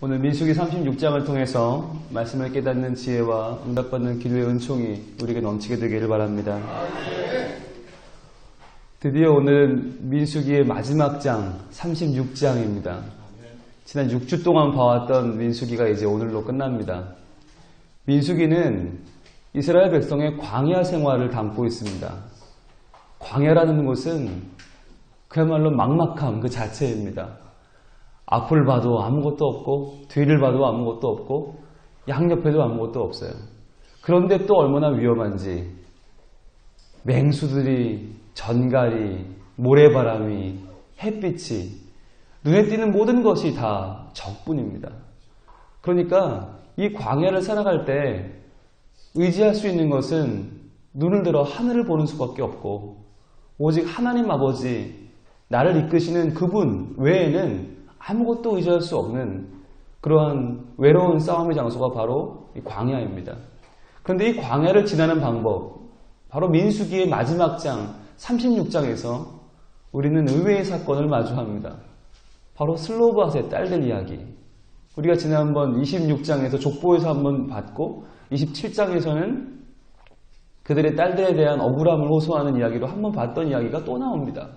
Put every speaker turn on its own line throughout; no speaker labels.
오늘 민수기 36장을 통해서 말씀을 깨닫는 지혜와 응답받는 기도의 은총이 우리에게 넘치게 되기를 바랍니다. 드디어 오늘은 민수기의 마지막 장 36장입니다. 지난 6주 동안 봐왔던 민수기가 이제 오늘로 끝납니다. 민수기는 이스라엘 백성의 광야 생활을 담고 있습니다. 광야라는 것은 그야말로 막막함 그 자체입니다. 앞을 봐도 아무것도 없고 뒤를 봐도 아무것도 없고 양옆에도 아무것도 없어요. 그런데 또 얼마나 위험한지 맹수들이 전갈이 모래바람이 햇빛이 눈에 띄는 모든 것이 다 적뿐입니다. 그러니까 이 광야를 살아갈 때 의지할 수 있는 것은 눈을 들어 하늘을 보는 수밖에 없고 오직 하나님 아버지 나를 이끄시는 그분 외에는 아무것도 의지할 수 없는 그러한 외로운 싸움의 장소가 바로 이 광야입니다. 그런데 이 광야를 지나는 방법, 바로 민수기의 마지막 장 36장에서 우리는 의외의 사건을 마주합니다. 바로 슬로바스의 딸들 이야기. 우리가 지난번 26장에서 족보에서 한번 봤고 27장에서는 그들의 딸들에 대한 억울함을 호소하는 이야기로 한번 봤던 이야기가 또 나옵니다.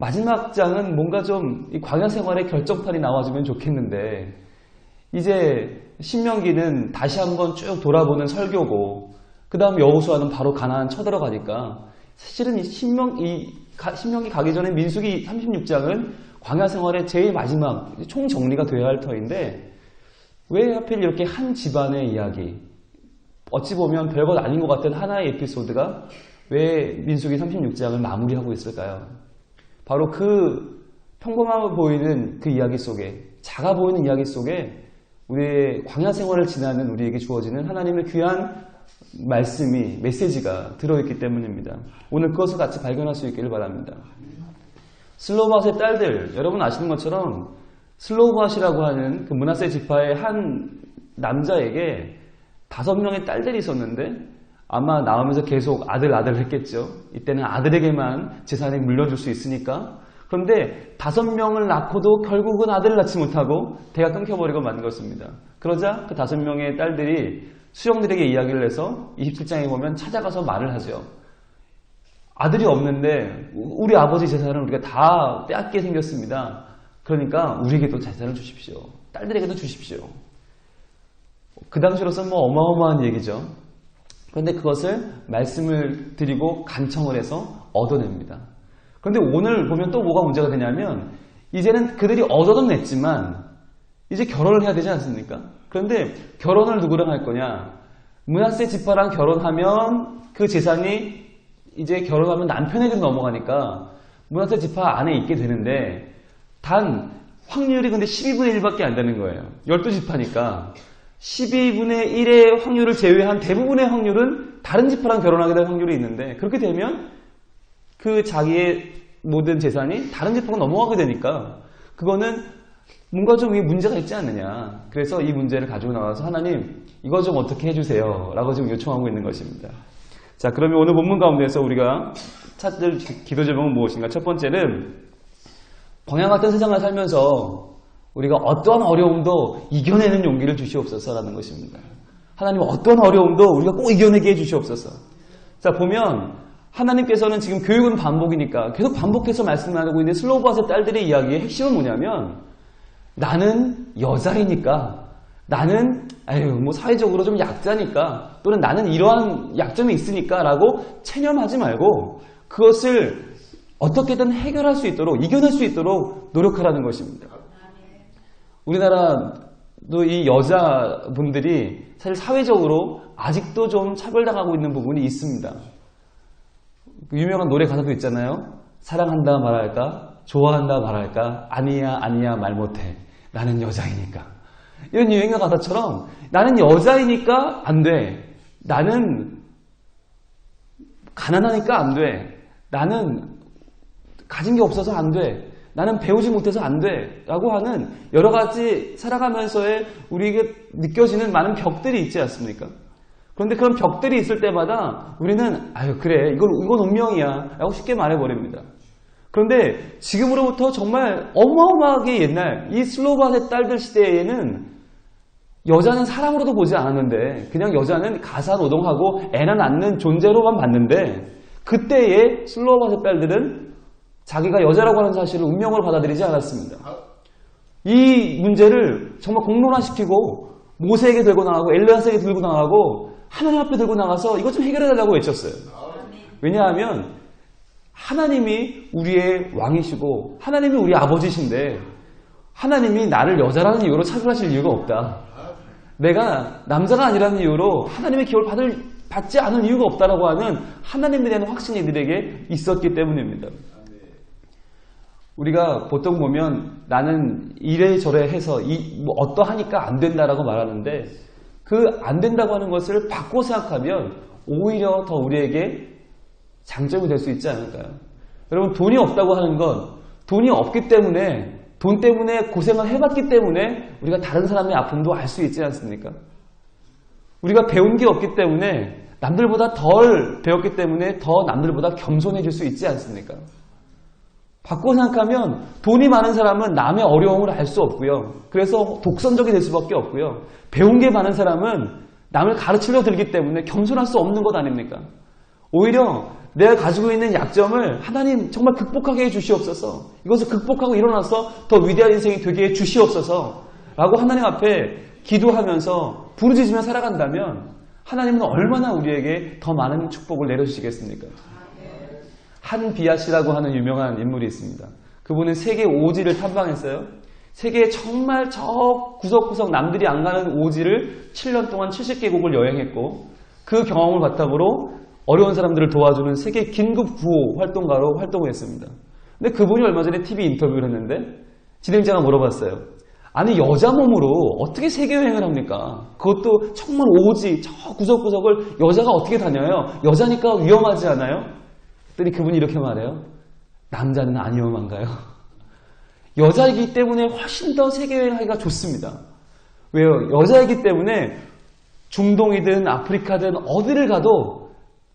마지막 장은 뭔가 좀 광야 생활의 결정판이 나와주면 좋겠는데 이제 신명기는 다시 한번 쭉 돌아보는 설교고 그 다음 여호수아는 바로 가나안 쳐들어가니까 사실은 이 신명 이 신명기 가기 전에 민수기 36장은 광야 생활의 제일 마지막 총 정리가 되어야 할 터인데 왜 하필 이렇게 한 집안의 이야기 어찌 보면 별것 아닌 것 같은 하나의 에피소드가 왜 민수기 36장을 마무리하고 있을까요? 바로 그 평범하게 보이는 그 이야기 속에 작아 보이는 이야기 속에 우리의 광야 생활을 지나는 우리에게 주어지는 하나님의 귀한 말씀이 메시지가 들어있기 때문입니다. 오늘 그것을 같이 발견할 수 있기를 바랍니다. 슬로바스의 딸들 여러분 아시는 것처럼 슬로바시라고 하는 그 문하세 지파의 한 남자에게 다섯 명의 딸들이 있었는데 아마 나오면서 계속 아들 아들 했겠죠. 이때는 아들에게만 재산을 물려줄 수 있으니까. 그런데 다섯 명을 낳고도 결국은 아들을 낳지 못하고 대가 끊겨버리고 만 것입니다. 그러자 그 다섯 명의 딸들이 수령들에게 이야기를 해서 27장에 보면 찾아가서 말을 하죠. 아들이 없는데 우리 아버지 재산을 우리가 다 빼앗게 생겼습니다. 그러니까 우리에게도 재산을 주십시오. 딸들에게도 주십시오. 그 당시로서는 뭐 어마어마한 얘기죠. 그런데 그것을 말씀을 드리고 간청을 해서 얻어냅니다. 그런데 오늘 보면 또 뭐가 문제가 되냐면 이제는 그들이 얻어는 냈지만 이제 결혼을 해야 되지 않습니까? 그런데 결혼을 누구랑 할 거냐? 문하세 지파랑 결혼하면 그 재산이 이제 결혼하면 남편에게 넘어가니까 문하세 지파 안에 있게 되는데 단 확률이 근데 12분의 1밖에 안 되는 거예요. 12지파니까 12분의 1의 확률을 제외한 대부분의 확률은 다른 지파랑 결혼하게 될 확률이 있는데 그렇게 되면 그 자기의 모든 재산이 다른 지파가 넘어가게 되니까 그거는 뭔가 좀 문제가 있지 않느냐. 그래서 이 문제를 가지고 나와서 하나님 이거 좀 어떻게 해주세요. 라고 지금 요청하고 있는 것입니다. 자 그러면 오늘 본문 가운데서 우리가 찾을 기도 제목은 무엇인가? 첫 번째는 광야 같은 세상을 살면서 우리가 어떠한 어려움도 이겨내는 용기를 주시옵소서라는 것입니다. 하나님 어떠한 어려움도 우리가 꼭 이겨내게 해주시옵소서. 자 보면 하나님께서는 지금 교육은 반복이니까 계속 반복해서 말씀하고 있는 슬로바스 딸들의 이야기의 핵심은 뭐냐면 나는 여자이니까 나는 아유 뭐 사회적으로 좀 약자니까 또는 나는 이러한 약점이 있으니까 라고 체념하지 말고 그것을 어떻게든 해결할 수 있도록 이겨낼 수 있도록 노력하라는 것입니다. 우리나라도 이 여자분들이 사실 사회적으로 아직도 좀 차별당하고 있는 부분이 있습니다. 유명한 노래 가사도 있잖아요. 사랑한다 말할까? 좋아한다 말할까? 아니야 아니야 말 못해. 나는 여자이니까. 이런 유행가 가사처럼 나는 여자이니까 안 돼. 나는 가난하니까 안 돼. 나는 가진 게 없어서 안 돼. 나는 배우지 못해서 안 돼. 라고 하는 여러 가지 살아가면서의 우리에게 느껴지는 많은 벽들이 있지 않습니까? 그런데 그런 벽들이 있을 때마다 우리는 아유 그래 이건 이건 운명이야 라고 쉽게 말해버립니다. 그런데 지금으로부터 정말 어마어마하게 옛날 이 슬로바의 딸들 시대에는 여자는 사람으로도 보지 않았는데 그냥 여자는 가사 노동하고 애나 낳는 존재로만 봤는데 그때의 슬로바의 딸들은 자기가 여자라고 하는 사실을 운명으로 받아들이지 않았습니다. 이 문제를 정말 공론화시키고 모세에게 들고 나가고 엘리아스에게 들고 나가고 하나님 앞에 들고 나가서 이것 좀 해결해달라고 외쳤어요. 왜냐하면 하나님이 우리의 왕이시고 하나님이 우리 아버지신데 하나님이 나를 여자라는 이유로 차별하실 이유가 없다. 내가 남자가 아니라는 이유로 하나님의 기업을 받을, 받지 않을 이유가 없다라고 하는 하나님에 대한 확신이 이들에게 있었기 때문입니다. 우리가 보통 보면 나는 이래저래 해서 이, 뭐 어떠하니까 안 된다라고 말하는데 그 안 된다고 하는 것을 바꿔 생각하면 오히려 더 우리에게 장점이 될 수 있지 않을까요? 여러분 돈이 없다고 하는 건 돈이 없기 때문에 돈 때문에 고생을 해봤기 때문에 우리가 다른 사람의 아픔도 알 수 있지 않습니까? 우리가 배운 게 없기 때문에 남들보다 덜 배웠기 때문에 더 남들보다 겸손해질 수 있지 않습니까? 바꿔 생각하면 돈이 많은 사람은 남의 어려움을 알 수 없고요. 그래서 독선적이 될 수밖에 없고요. 배운 게 많은 사람은 남을 가르치려 들기 때문에 겸손할 수 없는 것 아닙니까? 오히려 내가 가지고 있는 약점을 하나님 정말 극복하게 해 주시옵소서. 이것을 극복하고 일어나서 더 위대한 인생이 되게 해 주시옵소서. 라고 하나님 앞에 기도하면서 부르짖으며 살아간다면 하나님은 얼마나 우리에게 더 많은 축복을 내려주시겠습니까? 한 비아시라고 하는 유명한 인물이 있습니다. 그분은 세계 오지를 탐방했어요. 세계 정말 저 구석구석 남들이 안 가는 오지를 7년 동안 70개국을 여행했고 그 경험을 바탕으로 어려운 사람들을 도와주는 세계 긴급 구호 활동가로 활동을 했습니다. 근데 그분이 얼마 전에 TV 인터뷰를 했는데 진행자가 물어봤어요. 아니 여자 몸으로 어떻게 세계 여행을 합니까? 그것도 정말 오지 저 구석구석을 여자가 어떻게 다녀요? 여자니까 위험하지 않아요? 그랬더니 그분이 이렇게 말해요. 남자는 안 위험한가요? 여자이기 때문에 훨씬 더 세계 여행 하기가 좋습니다. 왜요? 여자이기 때문에 중동이든 아프리카든 어디를 가도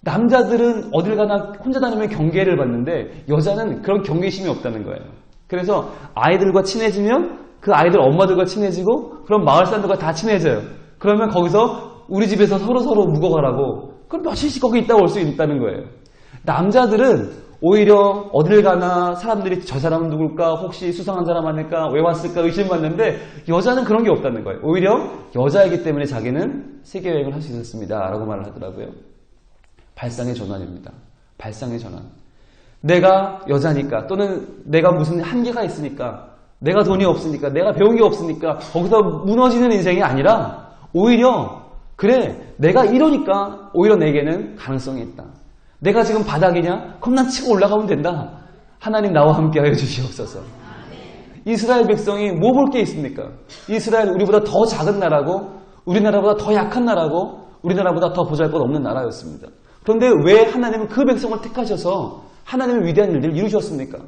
남자들은 어딜 가나 혼자 다니면 경계를 받는데 여자는 그런 경계심이 없다는 거예요. 그래서 아이들과 친해지면 그 아이들 엄마들과 친해지고 그럼 마을 사람들과 다 친해져요. 그러면 거기서 우리 집에서 서로 서로 묵어가라고 그럼 며칠씩 거기 있다 올 수 있다는 거예요. 남자들은 오히려 어딜 가나 사람들이 저 사람은 누굴까 혹시 수상한 사람 아닐까 왜 왔을까 의심받는데 여자는 그런 게 없다는 거예요. 오히려 여자이기 때문에 자기는 세계 여행을 할 수 있었습니다. 라고 말을 하더라고요. 발상의 전환입니다. 발상의 전환. 내가 여자니까 또는 내가 무슨 한계가 있으니까 내가 돈이 없으니까 내가 배운 게 없으니까 거기서 무너지는 인생이 아니라 오히려 그래 내가 이러니까 오히려 내게는 가능성이 있다. 내가 지금 바닥이냐? 그럼 난 치고 올라가면 된다. 하나님 나와 함께 하여 주시옵소서. 이스라엘 백성이 뭐 볼 게 있습니까? 이스라엘 우리보다 더 작은 나라고 우리나라보다 더 약한 나라고 우리나라보다 더 보잘것 없는 나라였습니다. 그런데 왜 하나님은 그 백성을 택하셔서 하나님의 위대한 일들을 이루셨습니까?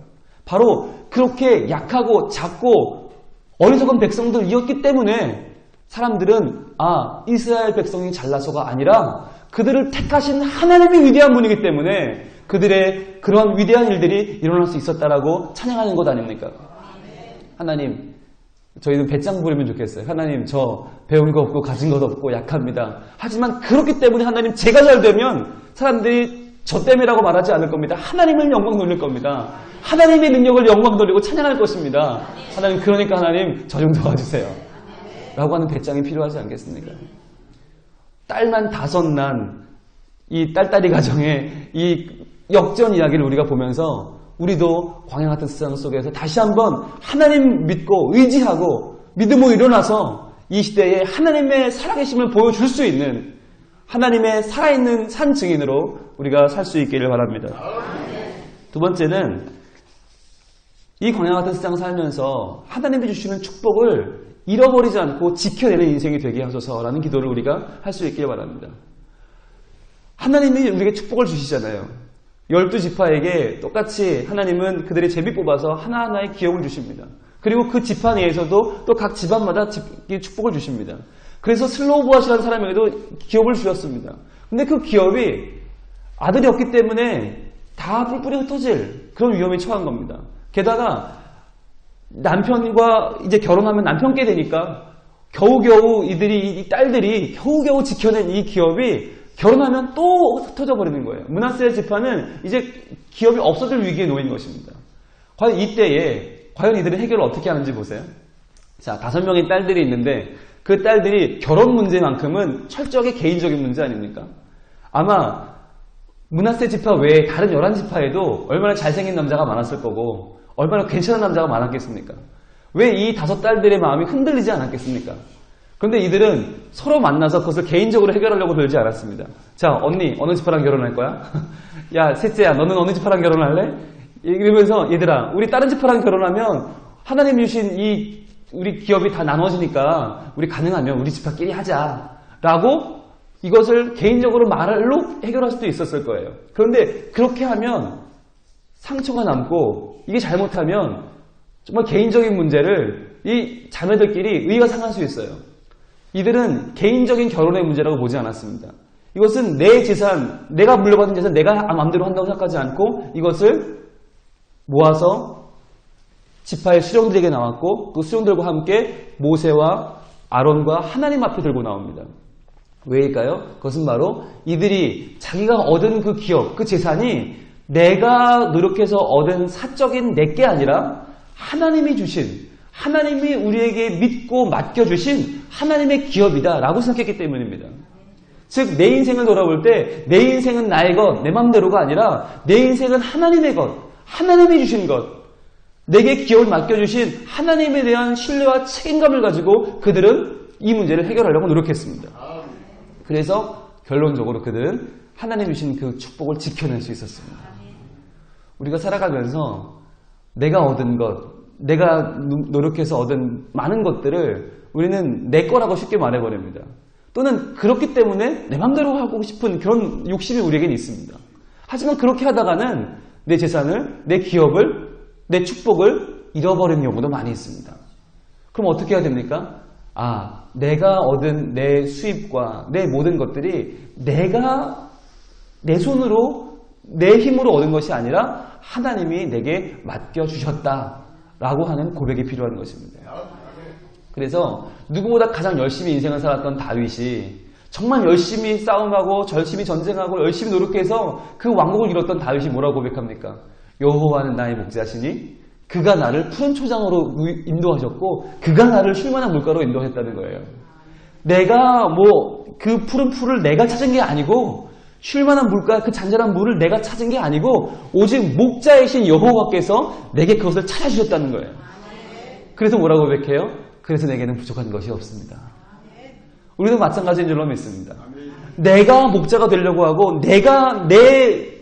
바로 그렇게 약하고 작고 어리석은 백성들이었기 때문에 사람들은 아 이스라엘 백성이 잘나서가 아니라 그들을 택하신 하나님이 위대한 분이기 때문에 그들의 그런 위대한 일들이 일어날 수 있었다라고 찬양하는 것 아닙니까? 하나님 저희는 배짱 부리면 좋겠어요. 하나님 저 배운 거 없고 가진 것 없고 약합니다. 하지만 그렇기 때문에 하나님 제가 잘 되면 사람들이 저 때문이라고 말하지 않을 겁니다. 하나님을 영광 돌릴 겁니다. 하나님의 능력을 영광 돌리고 찬양할 것입니다. 하나님 그러니까 하나님 저 좀 도와주세요. 라고 하는 배짱이 필요하지 않겠습니까? 딸만 다섯 난 이 딸딸이 가정의 이 역전 이야기를 우리가 보면서 우리도 광야 같은 세상 속에서 다시 한번 하나님 믿고 의지하고 믿음으로 일어나서 이 시대에 하나님의 살아계심을 보여줄 수 있는 하나님의 살아있는 산 증인으로 우리가 살 수 있기를 바랍니다. 두 번째는 이 광야 같은 세상 살면서 하나님이 주시는 축복을 잃어버리지 않고 지켜내는 인생이 되게 하소서라는 기도를 우리가 할 수 있기를 바랍니다. 하나님이 우리에게 축복을 주시잖아요. 열두 지파에게 똑같이 하나님은 그들의 제비 뽑아서 하나하나의 기업을 주십니다. 그리고 그 지파 내에서도 또 각 집안마다 축복을 주십니다. 그래서 슬로우보아시라는 사람에게도 기업을 주셨습니다. 근데 그 기업이 아들이 없기 때문에 다 뿔뿔이 흩어질 그런 위험에 처한 겁니다. 게다가 남편과 이제 결혼하면 남편께 되니까 겨우겨우 이들이 이 딸들이 겨우겨우 지켜낸 이 기업이 결혼하면 또 흩어져 버리는 거예요. 문하세 지파는 이제 기업이 없어질 위기에 놓인 것입니다. 과연 이때에 과연 이들은 해결을 어떻게 하는지 보세요. 자, 다섯 명의 딸들이 있는데 그 딸들이 결혼 문제만큼은 철저하게 개인적인 문제 아닙니까? 아마 문하세 지파 외에 다른 열한 지파에도 얼마나 잘생긴 남자가 많았을 거고 얼마나 괜찮은 남자가 많았겠습니까? 왜 이 다섯 딸들의 마음이 흔들리지 않았겠습니까? 그런데 이들은 서로 만나서 그것을 개인적으로 해결하려고 들지 않았습니다. 자, 언니, 어느 지파랑 결혼할 거야? 야, 셋째야, 너는 어느 지파랑 결혼할래? 이러면서 얘들아, 우리 다른 지파랑 결혼하면 하나님 주신 이 우리 기업이 다 나눠지니까 우리 가능하면 우리 지파끼리 하자. 라고 이것을 개인적으로 말로 해결할 수도 있었을 거예요. 그런데 그렇게 하면 상처가 남고 이게 잘못하면 정말 개인적인 문제를 이 자매들끼리 의가 상할 수 있어요. 이들은 개인적인 결혼의 문제라고 보지 않았습니다. 이것은 내 재산, 내가 물려받은 재산 내가 마음대로 한다고 생각하지 않고 이것을 모아서 지파의 수령들에게 나왔고 그 수령들과 함께 모세와 아론과 하나님 앞에 들고 나옵니다. 왜일까요? 그것은 바로 이들이 자기가 얻은 그 기업, 그 재산이 내가 노력해서 얻은 사적인 내게 아니라 하나님이 주신, 하나님이 우리에게 믿고 맡겨주신 하나님의 기업이다 라고 생각했기 때문입니다. 즉, 내 인생을 돌아볼 때 내 인생은 나의 것, 내 맘대로가 아니라 내 인생은 하나님의 것, 하나님이 주신 것, 내게 기업을 맡겨주신 하나님에 대한 신뢰와 책임감을 가지고 그들은 이 문제를 해결하려고 노력했습니다. 그래서 결론적으로 그들은 하나님 주신 그 축복을 지켜낼 수 있었습니다. 우리가 살아가면서 내가 얻은 것, 내가 노력해서 얻은 많은 것들을 우리는 내 거라고 쉽게 말해버립니다. 또는 그렇기 때문에 내 맘대로 하고 싶은 그런 욕심이 우리에게는 있습니다. 하지만 그렇게 하다가는 내 재산을, 내 기업을, 내 축복을 잃어버리는 경우도 많이 있습니다. 그럼 어떻게 해야 됩니까? 아, 내가 얻은 내 수입과 내 모든 것들이 내가 내 손으로 내 힘으로 얻은 것이 아니라 하나님이 내게 맡겨주셨다라고 하는 고백이 필요한 것입니다. 그래서 누구보다 가장 열심히 인생을 살았던 다윗이 정말 열심히 싸움하고 열심히 전쟁하고 열심히 노력해서 그 왕국을 이뤘던 다윗이 뭐라고 고백합니까? 여호와는 나의 목자시니 그가 나를 푸른 초장으로 인도하셨고 그가 나를 쉴만한 물가로 인도했다는 거예요. 내가 뭐 그 푸른 풀을 내가 찾은 게 아니고 쉴만한 물가 그 잔잔한 물을 내가 찾은 게 아니고 오직 목자이신 여호와께서 내게 그것을 찾아주셨다는 거예요. 그래서 뭐라고 고백해요? 그래서 내게는 부족한 것이 없습니다. 우리도 마찬가지인 줄로 믿습니다. 내가 목자가 되려고 하고 내가 내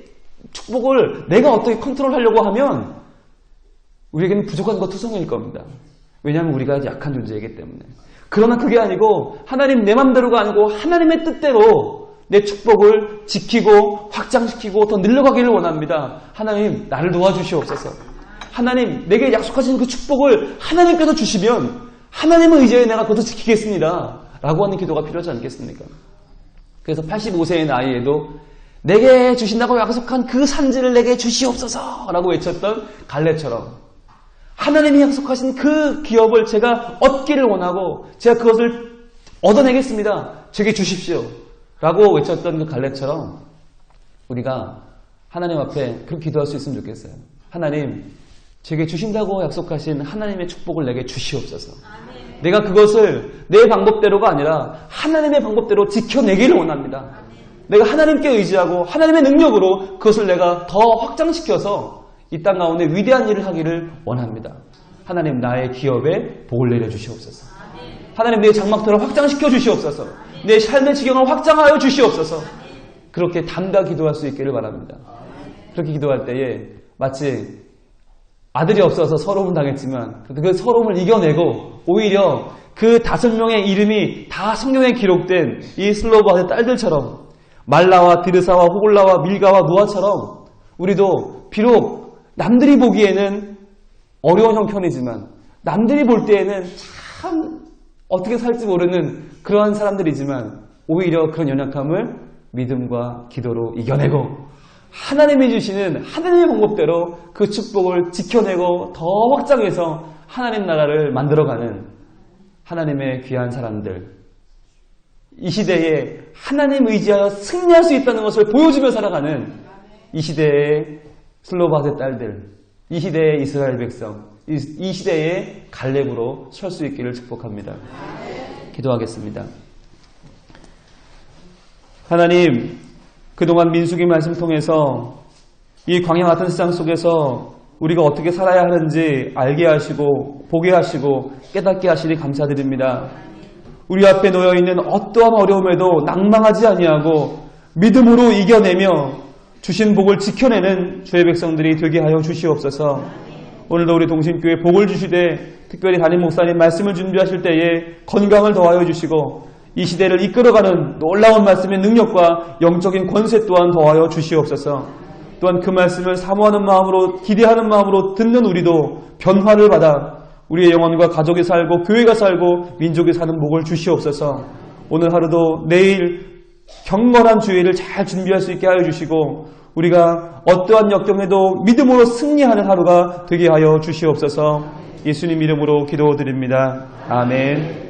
축복을 내가 어떻게 컨트롤하려고 하면 우리에게는 부족한 것 투성일 겁니다. 왜냐하면 우리가 약한 존재이기 때문에. 그러나 그게 아니고 하나님 내 맘대로가 아니고 하나님의 뜻대로 내 축복을 지키고 확장시키고 더 늘려가기를 원합니다. 하나님 나를 도와주시옵소서. 하나님 내게 약속하신 그 축복을 하나님께서 주시면 하나님의 의지에 내가 그것을 지키겠습니다. 라고 하는 기도가 필요하지 않겠습니까? 그래서 85세의 나이에도 내게 주신다고 약속한 그 산지를 내게 주시옵소서 라고 외쳤던 갈래처럼 하나님이 약속하신 그 기업을 제가 얻기를 원하고 제가 그것을 얻어내겠습니다. 제게 주십시오. 라고 외쳤던 그 갈렙처럼 우리가 하나님 앞에 그렇게 기도할 수 있으면 좋겠어요. 하나님, 제게 주신다고 약속하신 하나님의 축복을 내게 주시옵소서. 아멘. 내가 그것을 내 방법대로가 아니라 하나님의 방법대로 지켜내기를 원합니다. 아멘. 내가 하나님께 의지하고 하나님의 능력으로 그것을 내가 더 확장시켜서 이 땅 가운데 위대한 일을 하기를 원합니다. 하나님 나의 기업에 복을 내려 주시옵소서. 하나님 내 장막터를 확장시켜 주시옵소서. 내 삶의 지경을 확장하여 주시옵소서. 그렇게 담다 기도할 수 있기를 바랍니다. 그렇게 기도할 때에 마치 아들이 없어서 서러움 당했지만 그 서러움을 이겨내고 오히려 그 다섯 명의 이름이 다 성경에 기록된 이 슬로바의 딸들처럼 말라와 드르사와 호골라와 밀가와 노아처럼 우리도 비록 남들이 보기에는 어려운 형편이지만 남들이 볼 때에는 참 어떻게 살지 모르는 그러한 사람들이지만 오히려 그런 연약함을 믿음과 기도로 이겨내고 하나님이 주시는 하나님의 방법대로 그 축복을 지켜내고 더 확장해서 하나님 나라를 만들어가는 하나님의 귀한 사람들. 이 시대에 하나님 의지하여 승리할 수 있다는 것을 보여주며 살아가는 이 시대의 슬로바의 딸들, 이 시대의 이스라엘 백성, 이, 이 시대의 갈렙으로 설 수 있기를 축복합니다. 기도하겠습니다. 하나님, 그동안 민수기 말씀 통해서 이 광야 같은 세상 속에서 우리가 어떻게 살아야 하는지 알게 하시고 보게 하시고 깨닫게 하시니 감사드립니다. 우리 앞에 놓여 있는 어떠한 어려움에도 낭망하지 아니하고 믿음으로 이겨내며 주신 복을 지켜내는 주의 백성들이 되게 하여 주시옵소서. 오늘도 우리 동심교회 복을 주시되 특별히 담임 목사님 말씀을 준비하실 때에 건강을 더하여 주시고 이 시대를 이끌어가는 놀라운 말씀의 능력과 영적인 권세 또한 더하여 주시옵소서. 또한 그 말씀을 사모하는 마음으로 기대하는 마음으로 듣는 우리도 변화를 받아 우리의 영혼과 가족이 살고 교회가 살고 민족이 사는 복을 주시옵소서. 오늘 하루도 내일 경건한 주의를 잘 준비할 수 있게 하여 주시고 우리가 어떠한 역경에도 믿음으로 승리하는 하루가 되게 하여 주시옵소서. 예수님 이름으로 기도드립니다. 아멘.